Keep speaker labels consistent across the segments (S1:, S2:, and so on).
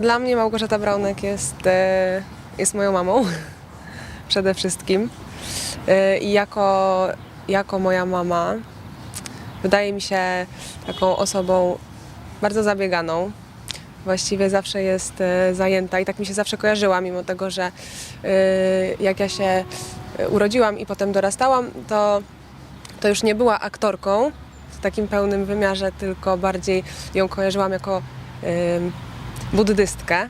S1: Dla mnie Małgorzata Braunek jest, e, jest moją mamą przede wszystkim. E, I jako, jako moja mama wydaje mi się taką osobą bardzo zabieganą. Właściwie zawsze jest e, zajęta i tak mi się zawsze kojarzyła, mimo tego, że jak ja się urodziłam i potem dorastałam, to, to już nie była aktorką w takim pełnym wymiarze, tylko bardziej ją kojarzyłam jako buddystkę.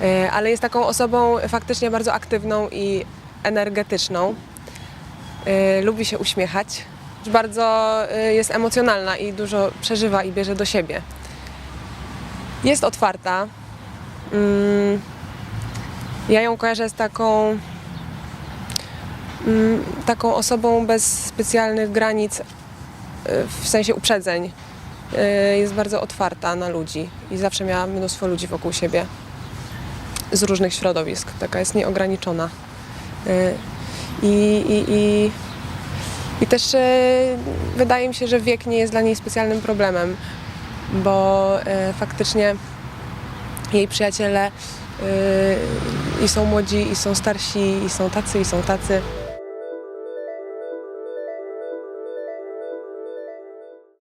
S1: E, Ale jest taką osobą faktycznie bardzo aktywną i energetyczną. E, Lubi się uśmiechać. Bardzo e, jest emocjonalna i dużo przeżywa i bierze do siebie. Jest otwarta. Mm, Ja ją kojarzę z taką, mm, taką osobą bez specjalnych granic, w sensie uprzedzeń. E, Jest bardzo otwarta na ludzi i zawsze miała mnóstwo ludzi wokół siebie z różnych środowisk. Taka jest nieograniczona. E, I, i, i, i też e, wydaje mi się, że wiek nie jest dla niej specjalnym problemem, bo faktycznie jej przyjaciele y, i są młodzi, i są starsi, i są tacy, i są tacy.